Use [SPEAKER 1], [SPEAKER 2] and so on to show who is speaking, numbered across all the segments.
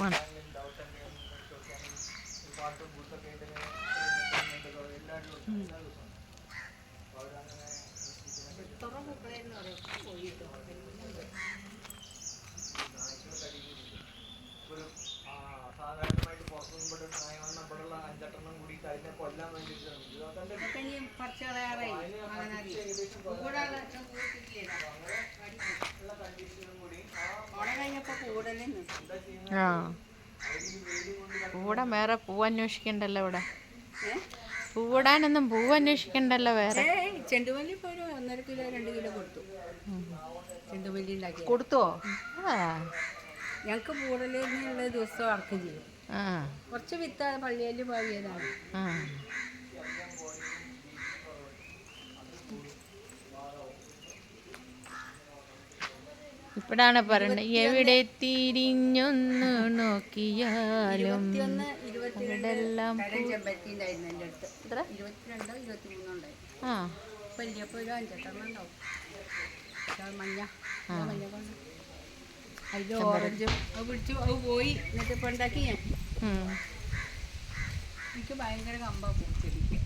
[SPEAKER 1] ആണ്.
[SPEAKER 2] സാധാരണമായിട്ട് പുറത്തുനിന്ന് ഇവിടെ നായവണ്ണം ഇവിടെയുള്ള അഞ്ചെട്ടെണ്ണം കൂടിയിട്ട് അതിനെ കൊല്ലാൻ വേണ്ടിയിട്ട് ശ്രമിച്ചു
[SPEAKER 1] ആ. പൂവിടാൻ വേറെ പൂവ് അന്വേഷിക്കണ്ടല്ലോ ഇവിടെ പൂവിടാനൊന്നും പൂവ് അന്വേഷിക്കണ്ടല്ലോ വേറെ
[SPEAKER 3] ചെണ്ടുമല്ലി ഇപ്പോൾ ഒരു ഒന്നര കിലോ രണ്ട് കിലോ കൊടുത്തു. ചെണ്ടുമല്ലി ഉണ്ടാക്കി
[SPEAKER 1] കൊടുത്തോ?
[SPEAKER 3] ഞങ്ങൾക്ക് പൂടലേന്നുള്ള ദിവസം അടക്കം ചെയ്യും.
[SPEAKER 1] ആ.
[SPEAKER 3] കുറച്ച് വിത്ത് പള്ളിയിൽ പാകിയതാണ്
[SPEAKER 1] അഞ്ചെട്ടെണ്ണം പറയണ്ടത് എവിടെ തിരിഞ്ഞൊന്ന് നോക്കിയാലും
[SPEAKER 3] ഇവിടെല്ലാം
[SPEAKER 1] ആ.
[SPEAKER 3] അതിൽ ഓറഞ്ചും അത് പിടിച്ചു അത് പോയി. എന്നിട്ട് ഇപ്പം ഉണ്ടാക്കി ഞാൻ.
[SPEAKER 1] ഉം.
[SPEAKER 3] എനിക്ക് ഭയങ്കര കമ്പാ പൂച്ചെടിക്ക്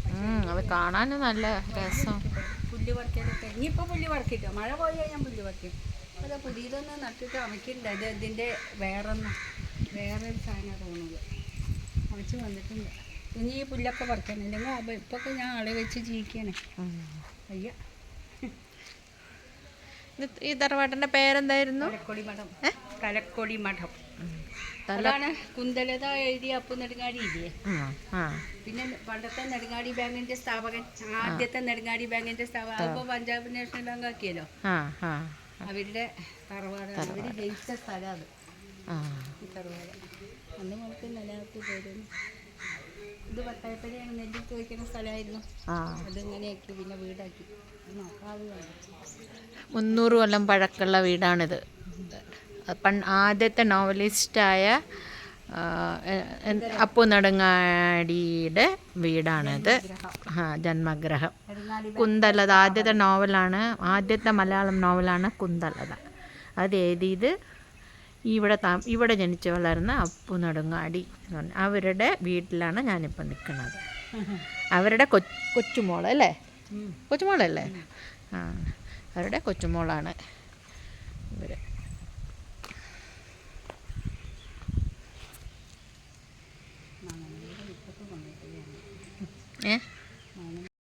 [SPEAKER 1] അത് കാണാനും നല്ല രസം.
[SPEAKER 3] പുല്ല് പറിക്കാനൊക്കെ ഇനിയിപ്പോൾ പുല്ല് പറിക്കിട്ടോ മഴ പോയാൽ ഞാൻ പുല്ല് പറിക്കും. അത് പുതിയതൊന്നും നട്ടിട്ട് അമയ്ക്കില്ല ഇത് ഇതിന്റെ വേറൊന്നും വേറെ ഒരു സാധനം തോന്നുന്നത് അമച്ച് വന്നിട്ടുണ്ട്. ഇനി ഈ പുല്ലൊക്കെ പറിക്കാൻ അല്ലെങ്കിൽ അപ്പം ഇപ്പൊക്കെ ഞാൻ ആളെ വെച്ച്
[SPEAKER 1] ജീവിക്കണേ
[SPEAKER 3] അയ്യ.
[SPEAKER 1] ഈ തറവാട്ടിന്റെ പേരെന്തായിരുന്നു?
[SPEAKER 3] കലക്കൊടി മഠം. കലക്കൊടി മഠം. അതാണ് കുന്തലത എഴുതിയ അപ്പു നെടുങ്ങാടി ഇല്ലേ? പിന്നെ പണ്ടത്തെ നെടുങ്ങാടി ബാങ്കിന്റെ സ്ഥാപകൻ ആദ്യത്തെ നെടുങ്ങാടി ബാങ്കിന്റെ സ്ഥാപകൻ. അതിപ്പോ പഞ്ചാബ് നാഷണൽ ബാങ്ക് ആക്കിയല്ലോ. അവരുടെ തറവാട് അവർ ജയിച്ച സ്ഥലം അത്.
[SPEAKER 1] ആ.
[SPEAKER 3] ഈ തറവാട്. അന്ന് നമുക്ക് നിലനിർത്തി പോയിരുന്നു. ഇത് സ്ഥലമായിരുന്നു. അതിങ്ങനെയാക്കി പിന്നെ വീടാക്കി.
[SPEAKER 1] മുന്നൂറ് കൊല്ലം പഴക്കമുള്ള വീടാണിത്. പണ്ട് ആദ്യത്തെ നോവലിസ്റ്റായ അപ്പു നടങ്ങാടിയുടെ വീടാണിത്. ആ ജന്മഗ്രഹം. കുന്തലത. ആദ്യത്തെ നോവലാണ് ആദ്യത്തെ മലയാളം നോവലാണ് കുന്തലത. അത് എഴുതിയത് ഇവിടെ താ ഇവിടെ ജനിച്ചു വളർന്ന അപ്പു നെടുങ്ങാടി എന്ന് പറഞ്ഞു. അവരുടെ വീട്ടിലാണ് ഞാനിപ്പോൾ നിൽക്കുന്നത്. അവരുടെ കൊ
[SPEAKER 3] കൊച്ചുമോളല്ലേ.
[SPEAKER 1] കൊച്ചുമോളല്ലേ? ആ അവരുടെ കൊച്ചുമോളാണ് ഇവർ ഏ?